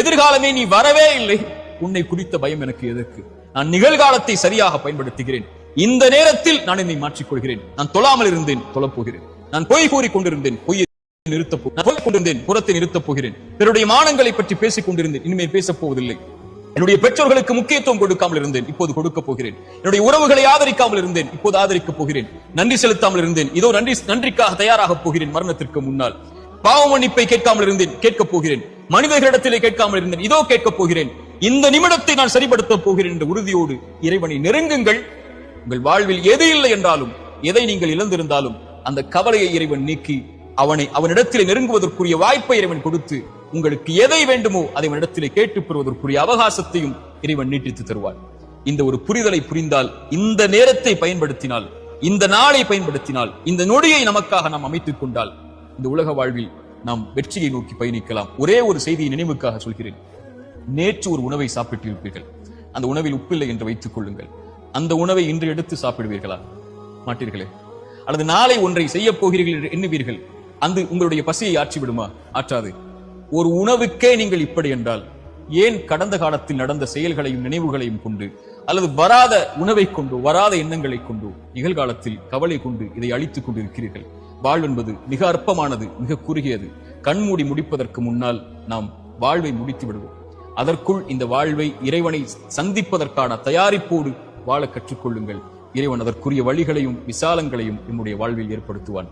எதிர்காலமே நீ வரவே இல்லை. உன்னை குறித்த பயம் எனக்கு எதற்கு? நான் நிகழ்காலத்தை சரியாக பயன்படுத்துகிறேன். இந்த நேரத்தில் நான் என்னை மாற்றிக் கொள்கிறேன் நான் தொழாமல் இருந்தேன் தொழப்போகிறேன். நான் பொய் கூறி கொண்டிருந்தேன் நிறுத்தப் பொய் கொண்டிருந்தேன் புறத்தை நிறுத்தப் போகிறேன். பிறருடைய மானங்களை பற்றி பேசிக் கொண்டிருந்தேன் இனிமேல் பேசப் போவதில்லை. என்னுடைய பெற்றோர்களுக்கு முக்கியத்துவம் கொடுக்காமல் இருந்தேன் இப்போது கொடுக்க போகிறேன். என்னுடைய உறவுகளை ஆதரிக்காமல் இருந்தேன் இப்போது ஆதரிக்கப் போகிறேன். நன்றி செலுத்தாமல் இருந்தேன். இதோ நன்றி நன்றிக்காக தயாராக போகிறேன் மரணத்திற்கு முன்னால். பாவ மன்னிப்பை கேட்காமல் இருந்தேன் கேட்கப் போகிறேன். மனிதர்களிடத்திலே கேட்காமல் இருந்தேன் இதோ கேட்கப் போகிறேன். இந்த நிமிடத்தை நான் சரிபடுத்தப் போகிறேன் என்ற உறுதியோடு இறைவனை நெருங்குங்கள். உங்கள் வாழ்வில் எது இல்லை என்றாலும் எதை நீங்கள் இழந்திருந்தாலும் அந்த கவலையை இறைவன் நீக்கி அவனை அவனிடத்திலே நெருங்குவதற்குரிய வாய்ப்பை இறைவன் கொடுத்து உங்களுக்கு எதை வேண்டுமோ அதை அவனிடத்திலே கேட்டுப் பெறுவதற்குரிய அவகாசத்தையும் இறைவன் நீட்டித்து தருவார். இந்த ஒரு புரிதலை புரிந்தால் இந்த நேரத்தை பயன்படுத்தினால் இந்த நாளை பயன்படுத்தினால் இந்த நொடியை நமக்காக நாம் அமைத்துக் கொண்டால் இந்த உலக வாழ்வில் நாம் வெற்றியை நோக்கி பயணிக்கலாம். ஒரே ஒரு செய்தியை நினைவுக்காக சொல்கிறேன். நேற்று ஒரு உணவை சாப்பிட்டிருப்பீர்கள். அந்த உணவில் உப்பில்லை என்று வைத்துக் கொள்ளுங்கள். அந்த உணவை இன்று எடுத்து சாப்பிடுவீர்களா? மாட்டீர்களே. அல்லது நாளை ஒன்றை செய்ய போகிறீர்கள் என்று எண்ணுவீர்கள். அந்த உங்களுடைய பசியை ஆற்றி விடுமா? ஆற்றாது. ஒரு உணவுக்கே நீங்கள் இப்படி என்றால் ஏன் கடந்த காலத்தில் நடந்த செயல்களையும் நினைவுகளையும் கொண்டு அல்லது வராத உணவை கொண்டு வராத எண்ணங்களை கொண்டு நிகழ்காலத்தில் கவலை கொண்டு இதை அழித்துக் கொண்டிருக்கிறீர்கள்? வாழ்வென்பது மிக அற்பமானது மிக குறுகியது. கண்மூடி முடிப்பதற்கு முன்னால் நாம் வாழ்வை முடித்து விடுவோம். அதற்குள் இந்த வாழ்வை இறைவனை சந்திப்பதற்கான தயாரிப்போடு வாழ கற்றுக்கொள்ளுங்கள் இறைவன் அதற்குரிய வழிகளையும் விசாலங்களையும் நம்முடைய வாழ்வில் ஏற்படுத்துவான்.